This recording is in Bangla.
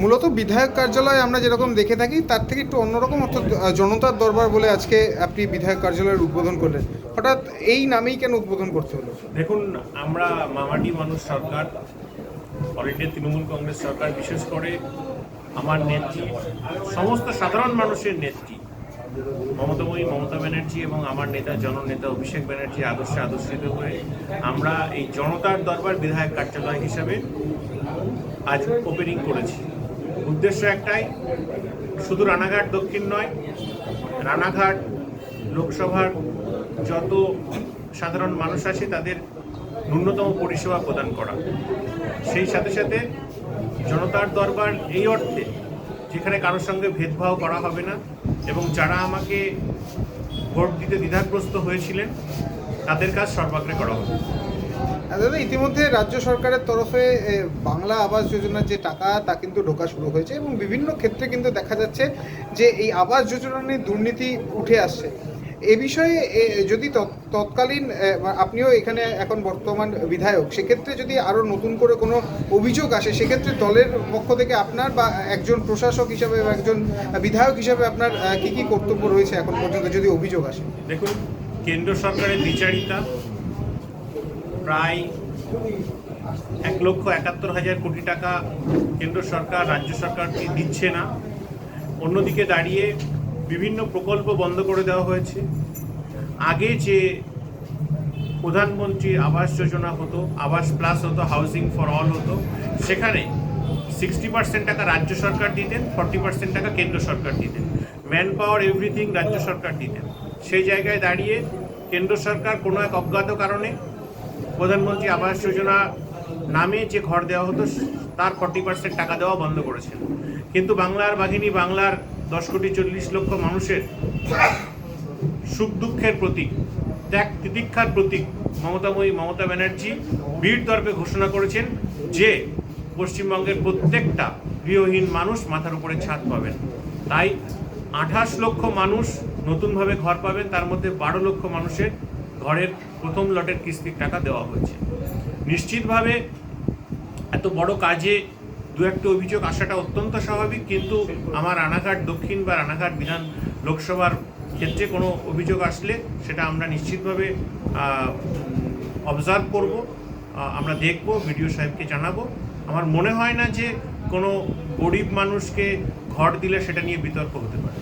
মূলত বিধায়ক কার্যালয় আমরা যেরকম দেখে থাকি, তার থেকে একটু অন্যরকম, অর্থাৎ জনতার দরবার বলে আজকে আপনি বিধায়ক কার্যালয়ের উদ্বোধন করলেন। হঠাৎ এই নামেই কেন উদ্বোধন করতে হলো? দেখুন, আমরা মামাটি মানুষ সরকার অল ইন্ডিয়া তৃণমূল কংগ্রেস সরকার বিশেষ করে, আমার নেত্রী, সমস্ত সাধারণ মানুষের নেত্রী মমতাময়ী, মমতা ব্যানার্জি এবং আমার নেতা, জননেতা অভিষেক ব্যানার্জি আদর্শে আদর্শিত হয়ে আমরা এই জনতার দরবার বিধায়ক কার্যালয় হিসাবে আজ ওপেনিং করেছি। উদ্দেশ্য একটাই, শুধু রানাঘাট দক্ষিণ নয়, রানাঘাট লোকসভার যত সাধারণ মানুষ আছে তাদের ন্যূনতম পরিষেবা প্রদান করা। সেই সাথে সাথে জনতার দরবার এই অর্থে, যেখানে কারোর সঙ্গে ভেদভাব করা হবে না এবং যারা আমাকে ভোট দিতে দ্বিধাগ্রস্ত হয়েছিলেন, তাদের কাজ সর্বাগ্রে করা হবে দাদা, ইতিমধ্যে রাজ্য সরকারের তরফে বাংলা আবাস যোজনার যে টাকা, তা কিন্তু ঢোকা শুরু হয়েছে এবং বিভিন্ন ক্ষেত্রে কিন্তু দেখা যাচ্ছে যে এই আবাস যোজনা নিয়ে দুর্নীতি উঠে আসছে। এ বিষয়ে যদি তৎ- তৎকালীন আপনিও এখানে এখন বর্তমান বিধায়ক, সেক্ষেত্রে যদি আরও নতুন করে কোনো অভিযোগ আসে, সেক্ষেত্রে দলের পক্ষ থেকে আপনার বা একজন প্রশাসক হিসাবে বা একজন বিধায়ক হিসাবে আপনার কি কি কর্তব্য রয়েছে এখন পর্যন্ত যদি অভিযোগ আসে? দেখুন, কেন্দ্র সরকারের বিচারিতা প্রায় এক লক্ষ একাত্তর হাজার কোটি টাকা কেন্দ্র সরকার, রাজ্য সরকারকে দিচ্ছে না। অন্যদিকে দাঁড়িয়ে বিভিন্ন প্রকল্প বন্ধ করে দেওয়া হয়েছে। আগে যে প্রধানমন্ত্রী আবাস যোজনা হতো, আবাস প্লাস হতো, হাউসিং ফর অল হতো, সেখানে সিক্সটি পার্সেন্ট টাকা রাজ্য সরকার দিতেন ফর্টি পার্সেন্ট টাকা কেন্দ্র সরকার দিতেন। ম্যান পাওয়ার এভরিথিং রাজ্য সরকার দিতেন। সেই জায়গায় দাঁড়িয়ে কেন্দ্র সরকার কোনো এক অজ্ঞাত কারণে প্রধানমন্ত্রী আবাস যোজনা নামে যে ঘর দেওয়া হতো, তার ফর্টি পার্সেন্ট টাকা দেওয়া বন্ধ করেছেন কিন্তু বাংলার বাহিনী বাংলার দশ কোটি চল্লিশ লক্ষ মানুষের সুখ দুঃখের প্রতীক, ত্যাগ তিতিক্ষার প্রতীক মমতাময়ী মমতা ব্যানার্জি বীর দর্পে ঘোষণা করেছেন যে পশ্চিমবঙ্গের প্রত্যেকটা গৃহহীন মানুষ মাথার উপরে ছাদ পাবেন। তাই আঠাশ লক্ষ মানুষ নতুনভাবে ঘর পাবেন, তার মধ্যে বারো লক্ষ মানুষের ঘরের প্রথম লটের কিস্তির টাকা দেওয়া হয়েছে। নিশ্চিতভাবে এত বড় কাজে দু একটা অভিযোগ আসাটা অত্যন্ত স্বাভাবিক, কিন্তু আমার রানাঘাট দক্ষিণ বা রানাঘাট বিধান লোকসভার ক্ষেত্রে কোনো অভিযোগ আসলে সেটা আমরা নিশ্চিতভাবে অবজার্ভ করব আমরা দেখব ভিডিও সাহেবকে জানাব। আমার মনে হয় না যে কোনো গরিব মানুষকে ঘর দিলে সেটা নিয়ে বিতর্ক হতে পারে।